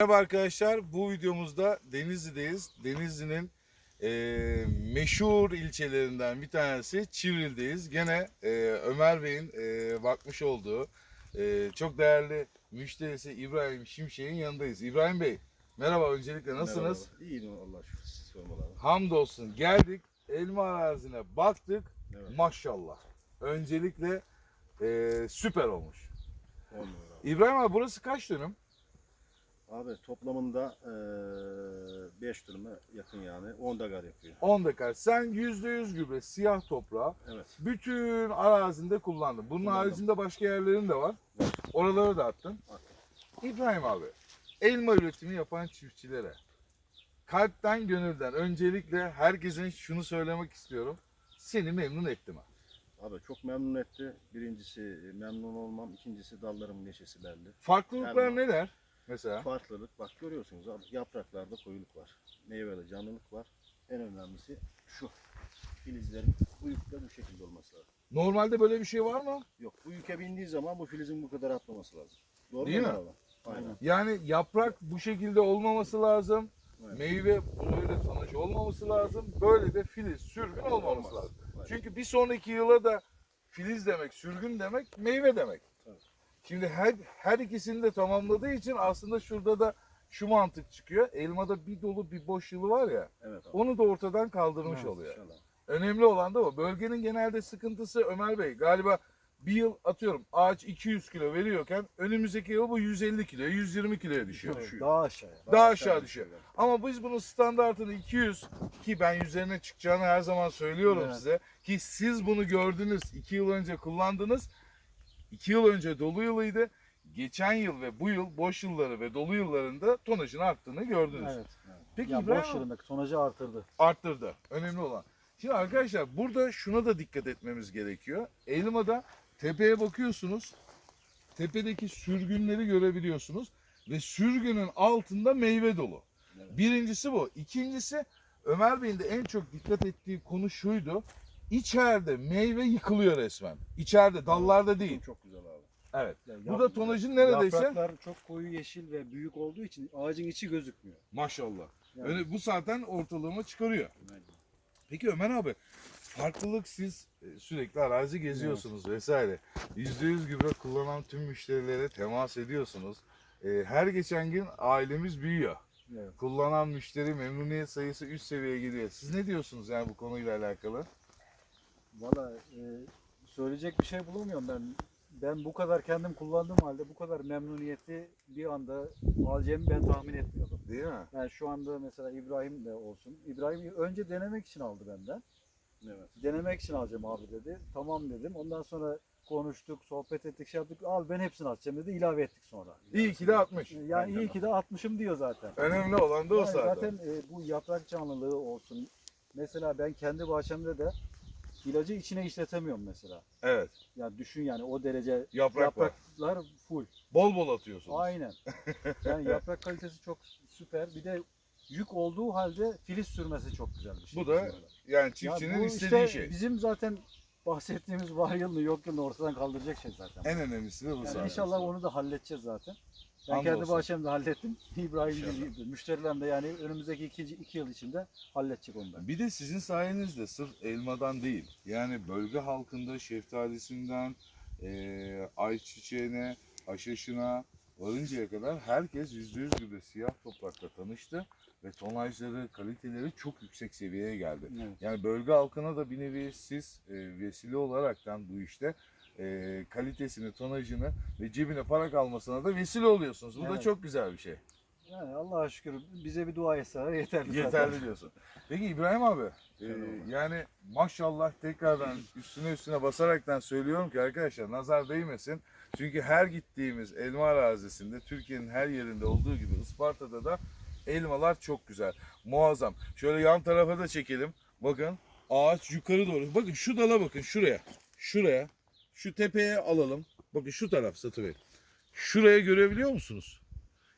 Merhaba arkadaşlar. Bu videomuzda Denizli'deyiz. Denizli'nin eee, meşhur ilçelerinden bir tanesi Çivril'deyiz. Gene eee, Ömer Bey'in eee, bakmış olduğu eee, çok değerli müşterisi İbrahim Şimşek'in yanındayız. İbrahim Bey merhaba öncelikle nasılsınız? Merhaba. İyiyim Allah şükür. Hamdolsun geldik elma arazine baktık Evet. maşallah. Öncelikle eee, süper olmuş. Abi. İbrahim abi burası kaç dönüm? Abi toplamında 5 dönüme yakın yani. 10 dagar yapıyor. 10 dekar. Sen %100 gübre siyah toprağı Evet. bütün arazinde kullandın. Bunun Kullandım. haricinde başka yerlerin de var. Oralara da attın. Attım. İbrahim abi, elma üretimi yapan çiftçilere kalpten gönülden öncelikle herkesin şunu söylemek istiyorum. Seni memnun etti mi? Abi çok memnun etti. Birincisi memnun olmam. ikincisi dallarımın neşesi belli. Farklılıklar Elma. neler? Mesela Farklılık bak görüyorsunuz abi yapraklarda koyuluk var. Meyvede canlılık var. En önemlisi şu. Filizlerin bu yükle bu şekilde olması lazım. normalde böyle bir şey var mı? Yok bu yüke bindiği zaman bu filizin bu kadar atmaması lazım. Doğru Değil mu? mi? abi? Aynen. Yani yaprak bu şekilde olmaması lazım. Evet. Meyve böyle sonuç olmaması lazım. Böyle de filiz, sürgün olmaması lazım. Aynen. Çünkü bir sonraki yıla da filiz demek, sürgün demek, meyve demek. Şimdi her, her ikisini de tamamladığı için aslında şurada da şu mantık çıkıyor. Elmada bir dolu bir boş yılı var ya, Evet abi. onu da ortadan kaldırmış Evet, oluyor. inşallah. Önemli olan da o. Bölgenin genelde sıkıntısı Ömer Bey galiba bir yıl atıyorum ağaç 200 kilo veriyorken önümüzdeki yıl bu 150 kiloya 120 kiloya düşüyor. Düşüyor. Daha aşağıya. Daha aşağı düşüyor. Ama biz bunun standartını 200 ki ben üzerine çıkacağını her zaman söylüyorum Evet. size. Ki siz bunu gördünüz 2 yıl önce kullandınız. 2 yıl önce dolu yılıydı. Geçen yıl ve bu yıl boş yılları ve dolu yıllarında tonajın arttığını gördünüz. Evet. Peki Ya İbrahim boş yılındaki tonajı artırdı. arttırdı. Önemli olan. Şimdi arkadaşlar burada şuna da dikkat etmemiz gerekiyor. Elmada tepeye bakıyorsunuz. Tepedeki sürgünleri görebiliyorsunuz. Ve sürgünün altında meyve dolu. Evet. Birincisi bu. İkincisi Ömer Bey'in de en çok dikkat ettiği konu şuydu. İçeride meyve yıkılıyor resmen. İçeride dallarda değil. Çok güzel abi. Evet. Ya Bu yap- da tonajın neredeyse Yapraklar çok koyu yeşil ve büyük olduğu için ağacın içi gözükmüyor. maşallah. Yani, Öyle, bu zaten ortalığımı çıkarıyor. Peki Ömer abi farklılık siz e, sürekli arazi geziyorsunuz vesaire. %100 gübre kullanan tüm müşterilere temas ediyorsunuz. E, Her geçen gün ailemiz büyüyor. evet. Kullanan müşteri memnuniyet sayısı üst seviyeye gidiyor. Siz ne diyorsunuz yani bu konuyla alakalı? Valla e, söyleyecek bir şey bulamıyorum ben. Ben bu kadar kendim kullandığım halde bu kadar memnuniyeti bir anda alacağımı ben tahmin etmiyordum. Değil mi? Yani şu anda mesela İbrahim de olsun. İbrahim önce denemek için aldı benden. Evet. Denemek için alacağım abi dedi. Tamam dedim. Ondan sonra konuştuk, sohbet ettik, şey yaptık. Abi ben hepsini atacağım dedi. ilave ettik sonra. İyi ki de 60. Yani iyi ki de atmışım diyor zaten. Önemli olan da o Yani zaten. zaten e, bu yaprak canlılığı olsun. Mesela ben kendi bahçemde de ilacı içine işletemiyorum mesela. Evet. Yani düşün yani o derece Yaprak var. yapraklar full. Bol bol atıyorsunuz. Aynen. Yani yaprak kalitesi çok süper. Bir de yük olduğu halde filiz sürmesi çok güzel bir şey. Bu da yani Ya çiftçinin bu istediği işte şey. Bizim zaten bahsettiğimiz var yılını yok yılını ortadan kaldıracak şey zaten. En önemlisi de bu Yani zaten. inşallah onu da halledeceğiz zaten. Ben Hamdolsun. kendi bahçemde hallettim. İbrahim İnşallah. gibi müşterilerim de yani önümüzdeki iki, iki yıl içinde halledecek onu da. Bir de sizin sayenizde sırf elmadan değil. Yani bölge halkında şeftalisinden eee ayçiçeğine, haşhaşına varıncaya kadar herkes %100 gübre siyah toprakla tanıştı. Ve tonajları, kaliteleri çok yüksek seviyeye geldi. Evet. Yani bölge halkına da bir nevi siz e, vesile olaraktan bu işte e, kalitesini, tonajını ve cebine para kalmasına da vesile oluyorsunuz. Bu da Evet. çok güzel bir şey. Yani Allah'a şükür bize bir dua etseler yeterli. zaten. Yeterli diyorsun. Peki İbrahim abi, e, yani maşallah tekrardan üstüne üstüne basaraktan söylüyorum ki arkadaşlar nazar değmesin. Çünkü her gittiğimiz elma arazisinde Türkiye'nin her yerinde olduğu gibi Isparta'da da elmalar çok güzel. Muazzam. Şöyle yan tarafa da çekelim. Bakın ağaç yukarı doğru. Bakın şu dala bakın şuraya. Şuraya. Şu tepeye alalım. Bakın şu taraf Satı Bey. Şuraya görebiliyor musunuz?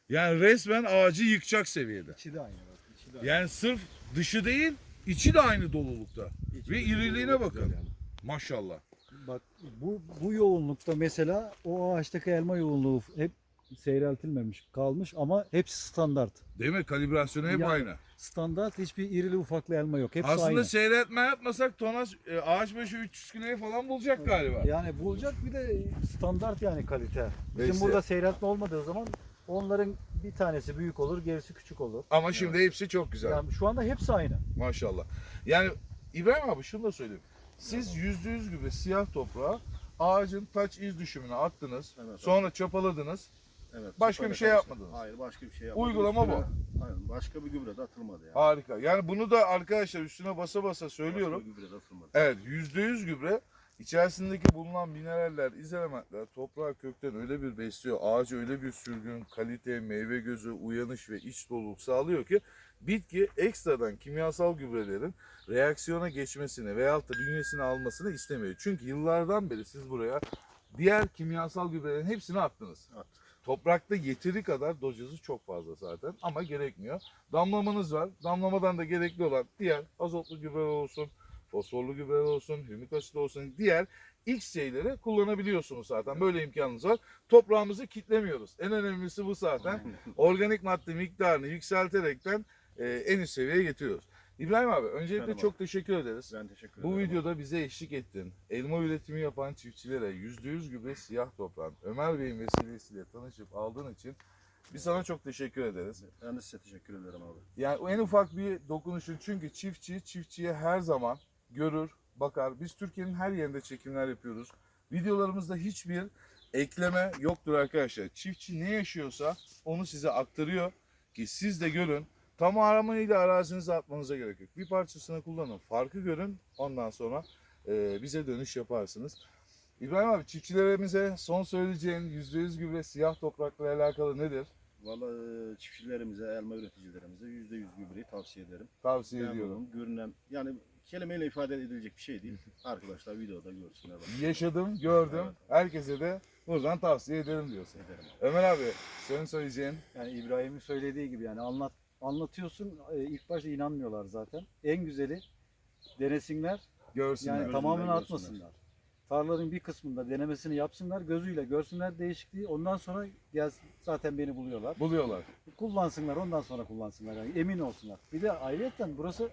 Yani resmen ağacı yıkacak seviyede. İçi de aynı. bak, içi de aynı. Yani sırf dışı değil, içi de aynı dolulukta. İçi Ve iriliğine bakın. yani. Maşallah. Bak bu bu yoğunlukta mesela o ağaçtaki elma yoğunluğu hep seyreltilmemiş kalmış ama hepsi standart. Değil mi? Kalibrasyonu hep Yani aynı. Standart hiçbir irili ufaklı elma yok. Hepsi Aslında aynı. seyretme yapmasak tonaj e, ağaç başı 300 kiloyu falan bulacak galiba. Yani bulacak bir de standart yani kalite. Bizim Neyse. burada seyretme olmadığı zaman onların bir tanesi büyük olur, gerisi küçük olur. Ama şimdi hepsi çok güzel. Yani şu anda hepsi aynı. Maşallah. Yani İbrahim abi şunu da söyleyeyim. Siz yüzde yüz gibi siyah toprağa ağacın taç iz düşümünü attınız. Evet. Sonra çapaladınız. Evet. Başka süper bir şey karşı- yapmadınız. Hayır başka bir şey yapmadım. Uygulama bu. Aynen başka bir gübre de atılmadı yani. Harika. Yani bunu da arkadaşlar üstüne basa basa söylüyorum. Başka bir gübre de atılmadı. Evet yüzde yüz gübre içerisindeki bulunan mineraller, izelementler toprağı kökten öyle bir besliyor. Ağacı öyle bir sürgün, kalite, meyve gözü, uyanış ve iç doluluk sağlıyor ki bitki ekstradan kimyasal gübrelerin reaksiyona geçmesini veyahut da bünyesini almasını istemiyor. Çünkü yıllardan beri siz buraya diğer kimyasal gübrelerin hepsini attınız. Attık. Toprakta yeteri kadar dozajı çok fazla zaten ama gerekmiyor. Damlamanız var. Damlamadan da gerekli olan diğer azotlu gübre olsun, fosforlu gübre olsun, hümik asit olsun diğer X şeyleri kullanabiliyorsunuz zaten. Böyle imkanınız var. Toprağımızı kitlemiyoruz. En önemlisi bu zaten. Organik madde miktarını yükselterekten e, en üst seviyeye getiriyoruz. İbrahim abi öncelikle Merhaba. çok teşekkür ederiz. Ben teşekkür ederim. Bu videoda bize eşlik ettin. Elma üretimi yapan çiftçilere %100 gübre siyah toprağın Ömer Bey'in vesilesiyle tanışıp aldığın için biz sana çok teşekkür ederiz. Ben de size teşekkür ederim abi. Yani en ufak bir dokunuşun çünkü çiftçi çiftçiye her zaman görür, bakar. Biz Türkiye'nin her yerinde çekimler yapıyoruz. Videolarımızda hiçbir ekleme yoktur arkadaşlar. Çiftçi ne yaşıyorsa onu size aktarıyor ki siz de görün. Tamamıyla arazinize atmanıza gerek yok. Bir parçasını kullanın, farkı görün. Ondan sonra e, bize dönüş yaparsınız. İbrahim abi çiftçilerimize son söyleyeceğin %100 gübre siyah toprakla alakalı nedir? Valla e, çiftçilerimize, elma üreticilerimize yüzde yüz gübreyi tavsiye ederim. Tavsiye ediyorum. Memnunum. Görünen, yani kelimeyle ifade edilecek bir şey değil. Arkadaşlar videoda görsünler. bak. Yaşadım, gördüm. Evet. Herkese de buradan tavsiye ederim diyorsun. Ederim. Ömer abi, senin söyleyeceğin Yani İbrahim'in söylediği gibi yani anlat anlatıyorsun e, ilk başta inanmıyorlar zaten. En güzeli denesinler görsünler. yani görsünler. atmasınlar. Tarlaların bir kısmında denemesini yapsınlar gözüyle görsünler değişikliği ondan sonra gel zaten beni buluyorlar. Buluyorlar. Kullansınlar ondan sonra kullansınlar yani emin olsunlar. Bir de ayrıyeten burası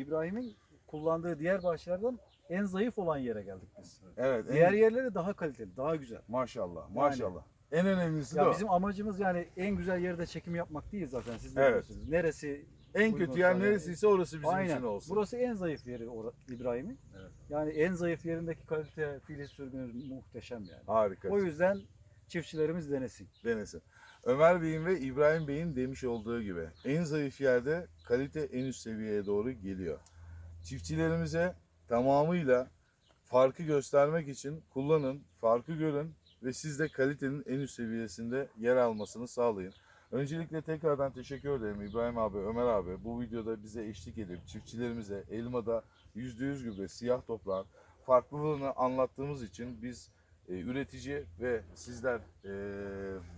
İbrahim'in kullandığı diğer bahçelerden en zayıf olan yere geldik biz. Evet. en- Diğer yerleri daha kaliteli, daha güzel. Maşallah, maşallah. En önemlisi de Ya o. bizim amacımız yani en güzel yerde çekim yapmak değil zaten siz de Evet. biliyorsunuz. Neresi En kötü yer sana- neresiyse orası bizim Aynen. için olsun. Burası en zayıf yeri İbrahim'in. Evet. Yani en zayıf yerindeki kalite filiz sürgünü muhteşem yani. Harika. O yüzden çiftçilerimiz denesin. Denesin. Ömer Bey'in ve İbrahim Bey'in demiş olduğu gibi en zayıf yerde kalite en üst seviyeye doğru geliyor. Çiftçilerimize tamamıyla farkı göstermek için kullanın, farkı görün ve siz de kalitenin en üst seviyesinde yer almasını sağlayın. Öncelikle tekrardan teşekkür ederim İbrahim abi, Ömer abi. Bu videoda bize eşlik edip çiftçilerimize elmada %100 gübre siyah toprağın farklılığını anlattığımız için biz e, üretici ve sizler e,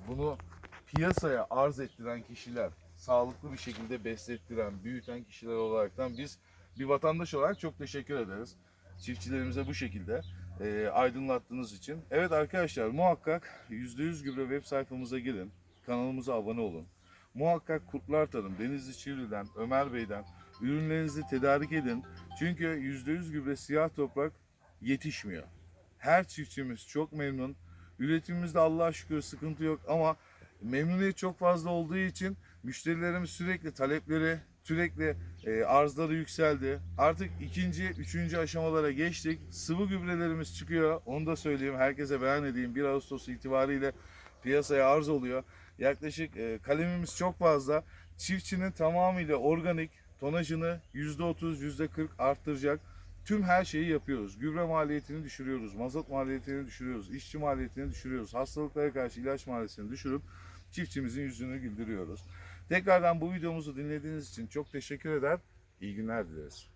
bunu piyasaya arz ettiren kişiler, sağlıklı bir şekilde beslettiren, büyüten kişiler olaraktan biz bir vatandaş olarak çok teşekkür ederiz. Çiftçilerimize bu şekilde e, aydınlattığınız için. Evet arkadaşlar muhakkak %100 gübre web sayfamıza girin. Kanalımıza abone olun. Muhakkak Kurtlar Tarım, Denizli Çivri'den, Ömer Bey'den ürünlerinizi tedarik edin. Çünkü %100 gübre siyah toprak yetişmiyor. Her çiftçimiz çok memnun. Üretimimizde Allah'a şükür sıkıntı yok ama memnuniyet çok fazla olduğu için müşterilerimiz sürekli talepleri, sürekli e, arzları yükseldi. Artık ikinci, üçüncü aşamalara geçtik. Sıvı gübrelerimiz çıkıyor. Onu da söyleyeyim, herkese beyan edeyim. 1 Ağustos itibariyle piyasaya arz oluyor. Yaklaşık e, kalemimiz çok fazla. Çiftçinin tamamıyla organik tonajını %30, %40 arttıracak. Tüm her şeyi yapıyoruz. Gübre maliyetini düşürüyoruz, mazot maliyetini düşürüyoruz, işçi maliyetini düşürüyoruz, hastalıklara karşı ilaç maliyetini düşürüp çiftçimizin yüzünü güldürüyoruz. Tekrardan bu videomuzu dinlediğiniz için çok teşekkür eder. İyi günler dileriz.